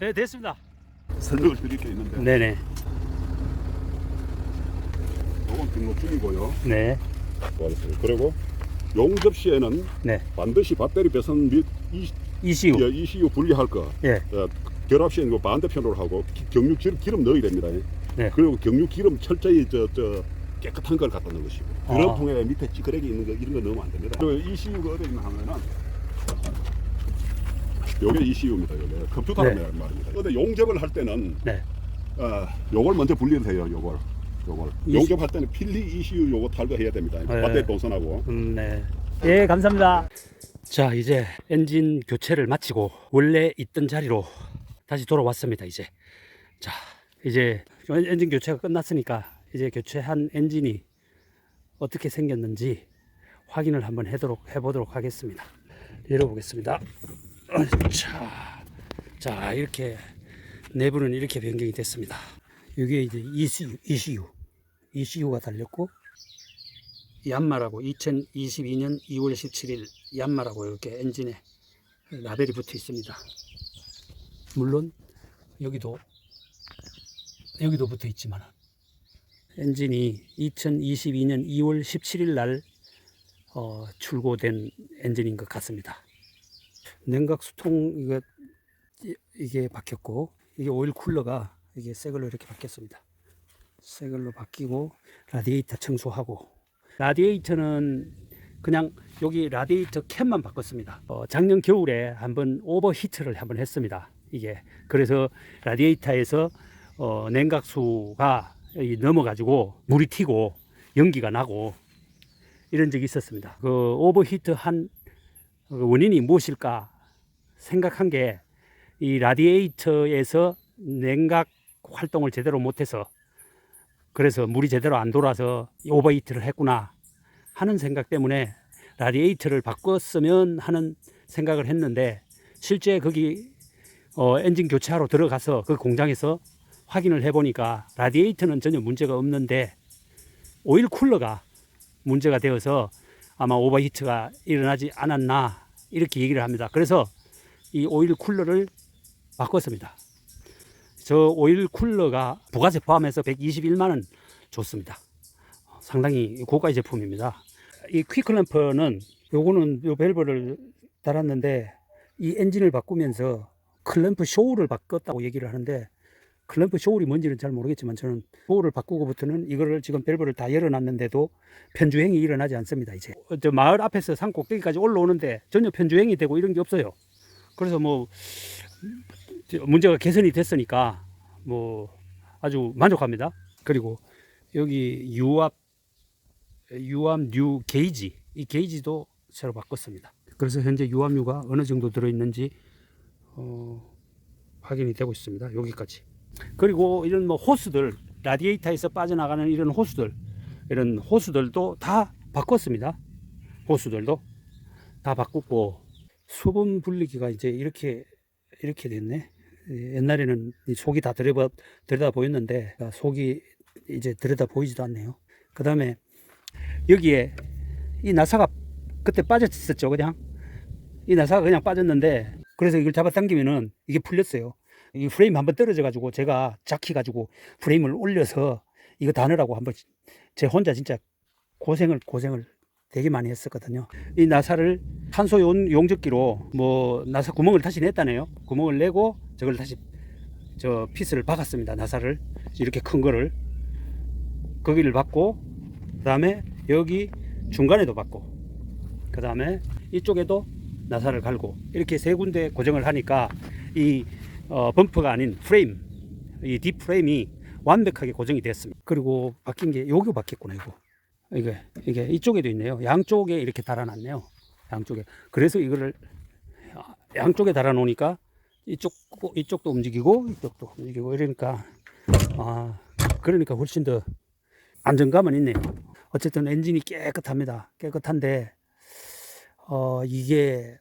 네, 됐습니다. 설명을 드릴 게 있는데 네네. 요건 등록 중이고요. 네. 알았어요. 그리고 용접 시에는 네. 반드시 배터리 배선 및 이- 이시우. ECU 분리할 거. 예. 어, 결합 시에는 그 반대편으로 하고 기- 경유 기름, 기름 넣어야 됩니다. 네. 그리고 경유 기름 철저히 저, 저 깨끗한 걸 갖다 넣는 것이고 아. 드럼통에 밑에 찌그레기 있는 거 이런 거 넣으면 안 됩니다. 그리고 ECU가 어디 있나 하면은 요게 ECU입니다. 요게 컴퓨터로 네. 말입니다. 근데 용접을 할 때는 네. 어, 요걸 먼저 분리를 해요. 요걸. 요걸. 이- 용접할 때는 필리 ECU 요거 탈거해야 됩니다. 배터리 동선하고. 음, 네. 예, 감사합니다. 자, 이제 엔진 교체를 마치고 원래 있던 자리로 다시 돌아왔습니다, 이제. 자, 이제 엔진 교체가 끝났으니까 이제 교체한 엔진이 어떻게 생겼는지 확인을 한번 해도록, 해보도록 하겠습니다. 열어보겠습니다. 자, 자, 이렇게 내부는 이렇게 변경이 됐습니다. 이게 이제 ECU, ECU, ECU가 달렸고 얀마라고 2022년 2월 17일 얀마라고 이렇게 엔진에 라벨이 붙어 있습니다. 물론 여기도 여기도 붙어 있지만 엔진이 2022년 2월 17일 날 어, 출고된 엔진인 것 같습니다. 냉각 수통 이거 이- 이게 바뀌었고 이게 오일 쿨러가 이게 새 걸로 이렇게 바뀌었습니다. 새 걸로 바뀌고 라디에이터 청소하고 라디에이터는 그냥 여기 라디에이터 캡만 바꿨습니다. 어, 작년 겨울에 한번 오버히트를 한번 했습니다. 이게 그래서 라디에이터에서 어, 냉각수가 이 넘어가지고 물이 튀고 연기가 나고 이런 적이 있었습니다. 그 오버히트 한 원인이 무엇일까 생각한 게 이 라디에이터에서 냉각 활동을 제대로 못해서 그래서 물이 제대로 안 돌아서 오버히트를 했구나 하는 생각 때문에 라디에이터를 바꿨으면 하는 생각을 했는데 실제 거기 어, 엔진 교체하러 들어가서 그 공장에서 확인을 해보니까 라디에이터는 전혀 문제가 없는데 오일 쿨러가 문제가 되어서 아마 오버히트가 일어나지 않았나 이렇게 얘기를 합니다. 그래서 이 오일 쿨러를 바꿨습니다. 저 오일 쿨러가 부가세 포함해서 121만 원 줬습니다. 상당히 고가 제품입니다. 이 퀵클램프는 요거는 요 밸브를 달았는데 이 엔진을 바꾸면서 클램프 쇼를 바꿨다고 얘기를 하는데 클램프 쇼울이 뭔지는 잘 모르겠지만 저는 쇼울을 바꾸고부터는 이거를 지금 밸브를 다 열어놨는데도 편주행이 일어나지 않습니다. 이제 저 마을 앞에서 산 꼭대기까지 올라오는데 전혀 편주행이 되고 이런 게 없어요. 그래서 뭐저 문제가 개선이 됐으니까 뭐 아주 만족합니다. 그리고 여기 유압 유압 뉴 게이지 이 게이지도 새로 바꿨습니다. 그래서 현재 유압류가 어느 정도 들어있는지 어, 확인이 되고 있습니다. 여기까지. 그리고 이런 뭐 호스들 라디에이터에서 빠져나가는 이런 호스들 이런 호스들도 다 바꿨습니다. 호스들도 다 바꿨고 수분 분리기가 이제 이렇게 이렇게 됐네. 예, 옛날에는 이 속이 다 들여다, 들여다 보였는데 아, 속이 이제 들여다 보이지도 않네요. 그 다음에 여기에 이 나사가 그때 빠졌었죠, 그냥 이 나사가 그냥 빠졌는데 그래서 이걸 잡아 당기면은 이게 풀렸어요. 이 프레임 한번 떨어져 가지고 제가 작히 가지고 프레임을 올려서 이거 다느라고 한번 제 혼자 진짜 고생을 고생을 되게 많이 했었거든요. 이 나사를 탄소 용- 용접기로 뭐 나사 구멍을 다시 냈다네요. 구멍을 내고 저걸 다시 저 피스를 박았습니다. 나사를 이렇게 큰 거를 거기를 박고 그다음에 여기 중간에도 박고 그다음에 이쪽에도 나사를 갈고 이렇게 세 군데 고정을 하니까 이 어, 범퍼가 아닌 프레임 이 뒷프레임이 완벽하게 고정이 됐습니다. 그리고 바뀐 게 요거 바뀌었구나 이거 이게 이게 이쪽에도 있네요. 양쪽에 이렇게 달아놨네요. 양쪽에 그래서 이거를 양쪽에 달아놓으니까 이쪽 이쪽도 움직이고 이쪽도 움직이고 이러니까 아 그러니까 훨씬 더 안정감은 있네요. 어쨌든 엔진이 깨끗합니다. 깨끗한데 어 이게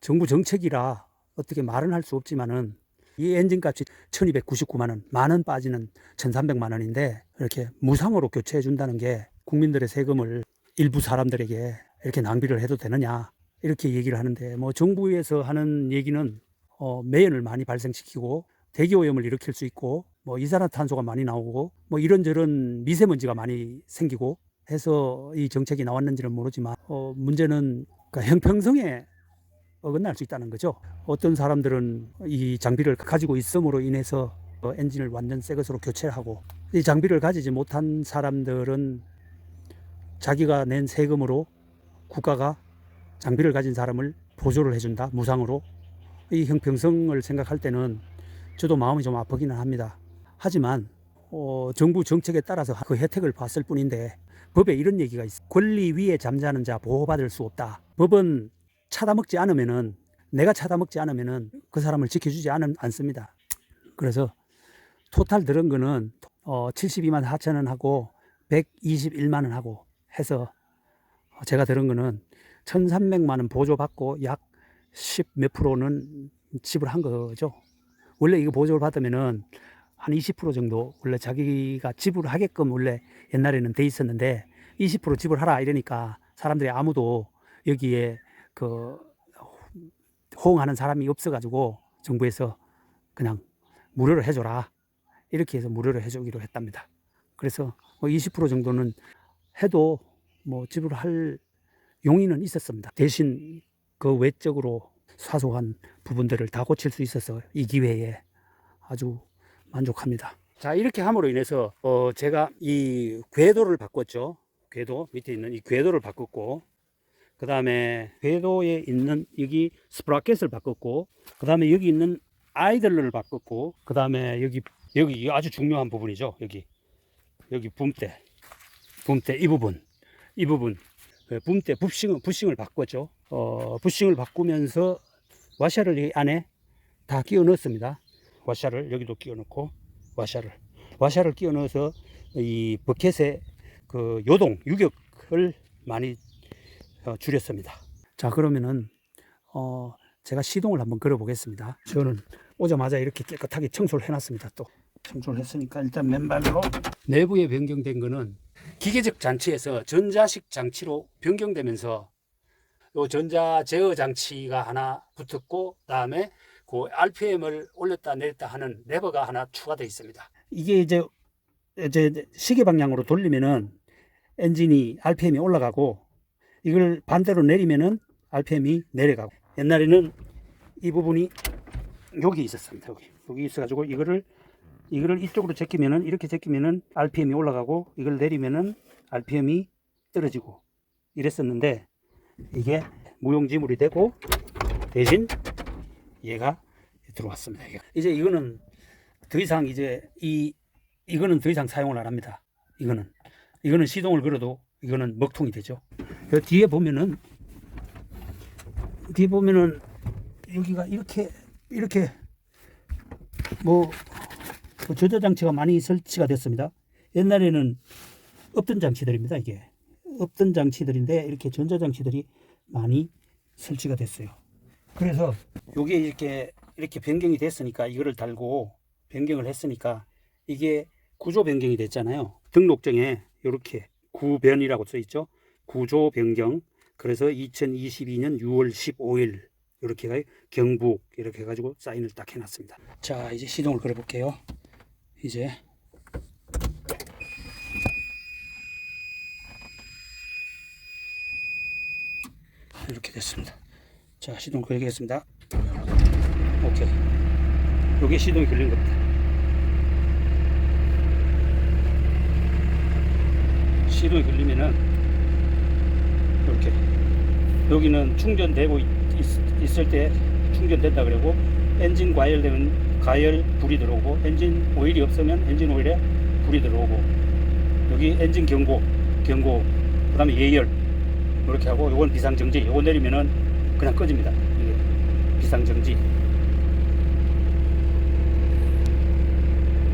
정부 정책이라 어떻게 말은 할 수 없지만은 이 엔진 값이 1299만 원, 만 원 빠지는 1300만 원인데 이렇게 무상으로 교체해 준다는 게 국민들의 세금을 일부 사람들에게 이렇게 낭비를 해도 되느냐 이렇게 얘기를 하는데 뭐 정부에서 하는 얘기는 어, 매연을 많이 발생시키고 대기오염을 일으킬 수 있고 뭐 이산화탄소가 많이 나오고 뭐 이런저런 미세먼지가 많이 생기고 해서 이 정책이 나왔는지는 모르지만 어, 문제는 그러니까 형평성에 어긋날 수 있다는 거죠. 어떤 사람들은 이 장비를 가지고 있음으로 인해서 어, 엔진을 완전 새 것으로 교체를 하고 이 장비를 가지지 못한 사람들은 자기가 낸 세금으로 국가가 장비를 가진 사람을 보조를 해준다 무상으로 이 형평성을 생각할 때는 저도 마음이 좀 아프기는 합니다. 하지만 어, 정부 정책에 따라서 그 혜택을 봤을 뿐인데 법에 이런 얘기가 있어. 권리 위에 잠자는 자 보호받을 수 없다. 법은 차다먹지 않으면은 내가 차다먹지 않으면은 그 사람을 지켜주지 않, 않습니다. 그래서 토탈 들은 거는 어, 72만 4천 원 하고 121만 원 하고 해서 어, 제가 들은 거는 1,300만 원 보조받고 약 10 몇 프로는 지불한 거죠. 원래 이거 보조를 받으면은 한 20% 정도 원래 자기가 지불하게끔 원래 옛날에는 돼 있었는데 20% 지불하라 이러니까 사람들이 아무도 여기에 그 호응하는 사람이 없어가지고 정부에서 그냥 무료로 해줘라 이렇게 해서 무료로 해주기로 했답니다. 그래서 뭐 20% 정도는 해도 뭐 지불할 용의는 있었습니다. 대신 그 외적으로 사소한 부분들을 다 고칠 수 있어서 이 기회에 아주 만족합니다. 자 이렇게 함으로 인해서 어 제가 이 궤도를 바꿨죠. 궤도 밑에 있는 이 궤도를 바꿨고 그 다음에 궤도에 있는 여기 스프라켓을 바꿨고 그 다음에 여기 있는 아이들을 바꿨고 그 다음에 여기 여기 아주 중요한 부분이죠. 여기 여기 붐대 붐대 이 부분 이 부분 그 붐대 부싱을 부싱을 바꿨죠. 어 부싱을 바꾸면서 와샤를 이 안에 다 끼워 넣었습니다. 와샤를 여기도 끼워 넣고 와샤를 와샤를 끼워 넣어서 이 버켓의 그 요동 유격을 많이 어, 줄였습니다. 자 그러면은 어 제가 시동을 한번 걸어 보겠습니다. 저는 오자마자 이렇게 깨끗하게 청소를 해놨습니다. 또 청소를 했으니까 일단 맨발로 내부에 변경된 거는 기계적 장치에서 전자식 장치로 변경되면서 요 전자 제어 장치가 하나 붙었고 그다음에 그 RPM을 올렸다 내렸다 하는 레버가 하나 추가되어 있습니다. 이게 이제 이제 시계 방향으로 돌리면은 엔진이 RPM이 올라가고 이걸 반대로 내리면은 RPM이 내려가고 옛날에는 이 부분이 여기 있었습니다. 여기 여기 있어가지고 이거를 이거를 이쪽으로 제끼면은 이렇게 제끼면은 RPM이 올라가고 이걸 내리면은 RPM이 떨어지고 이랬었는데 이게 무용지물이 되고 대신 얘가 들어왔습니다. 이제 이거는 더 이상 이제 이 이거는 더 이상 사용을 안 합니다. 이거는 이거는 시동을 걸어도 이거는 먹통이 되죠. 그 뒤에 보면은 뒤에 보면은 여기가 이렇게 이렇게 뭐, 뭐 저저 장치가 많이 설치가 됐습니다. 옛날에는 없던 장치들입니다. 이게 없던 장치들인데 이렇게 전자 장치들이 많이 설치가 됐어요. 그래서 요게 이렇게 이렇게 변경이 됐으니까 이거를 달고 변경을 했으니까 이게 구조 변경이 됐잖아요. 등록증에 이렇게 구변이라고 써 있죠. 구조 변경. 그래서 2022년 6월 15일 이렇게 경북 이렇게 해가지고 사인을 딱 해놨습니다. 자 이제 시동을 걸어볼게요. 이제 이렇게 됐습니다. 자 시동 걸겠습니다. 오케이. 요게 시동이 걸린 겁니다. 시동이 걸리면은 이렇게. 여기는 충전되고 있, 있, 을때 충전된다 그러고 엔진 과열되면 가열 불이 들어오고 엔진 오일이 없으면 엔진 오일에 불이 들어오고 여기 엔진 경고 경고 그 다음에 예열 이렇게 하고 요건 비상정지. 요거 내리면은 그냥 꺼집니다. 이게 비상정지.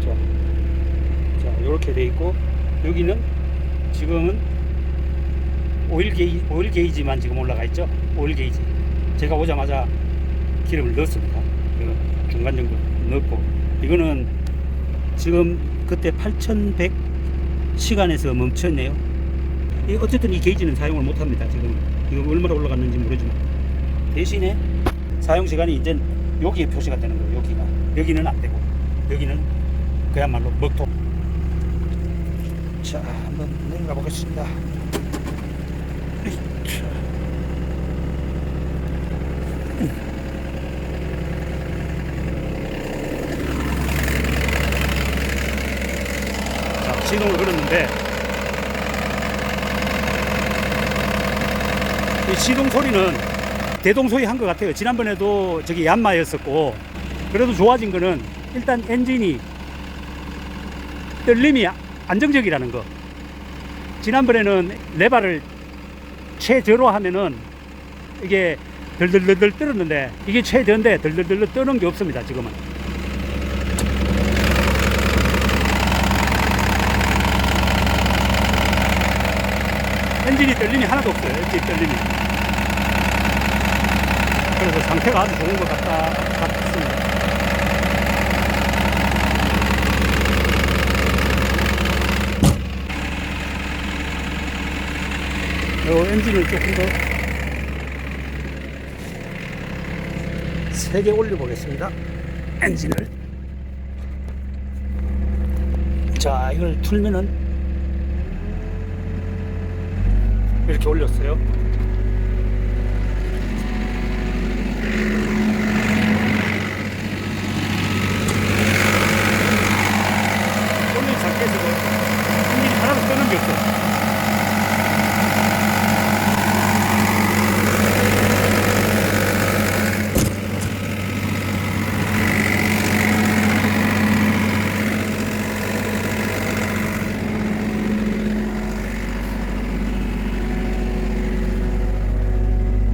자, 자 이렇게 돼 있고 여기는 지금은 오일 게이지, 오일 게이지만 지금 올라가 있죠. 오일 게이지. 제가 오자마자 기름을 넣었습니다. 이거 중간 정도 넣고 이거는 지금 그때 8,100 시간에서 멈췄네요. 이 어쨌든 이 게이지는 사용을 못 합니다. 지금 이거 얼마나 올라갔는지 모르지만 대신에 사용 시간이 이제 여기에 표시가 되는 거예요. 여기가 여기는 안 되고 여기는 그야말로 먹토. 자, 한번 내려가 보겠습니다. 자, 시동을 걸었는데 이 시동 소리는 대동소이 한 것 같아요. 지난번에도 저기 얀마였었고 그래도 좋아진 거는 일단 엔진이 떨림이 안정적이라는 거. 지난번에는 레바를 최저로 하면은 이게 덜덜덜덜 떨었는데 이게 최저인데 덜덜덜덜 떠는 게 없습니다. 지금은. 엔진이 떨림이 하나도 없어요. 엔진 떨림이. 그래서 상태가 아주 좋은 것 같다. 요 엔진을 조금 더 세게 올려보겠습니다. 엔진을. 자, 이걸 틀면은 이렇게 올렸어요. 올린 상태에서도 엔진이 하나도 뜨는 게 없어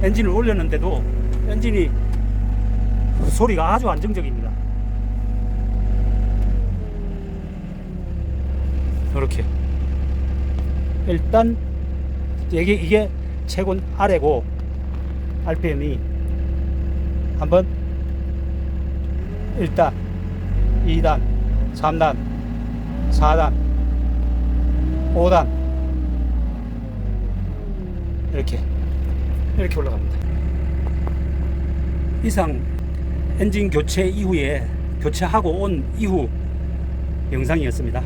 엔진을 올렸는데도 엔진이 소리가 아주 안정적입니다. 이렇게 일단 이게 이게 최고 아래고 RPM이 한번 1단, 2단, 3단, 4단, 5단 이렇게 이렇게 올라갑니다. 이상 엔진 교체 이후에 교체하고 온 이후 영상이었습니다.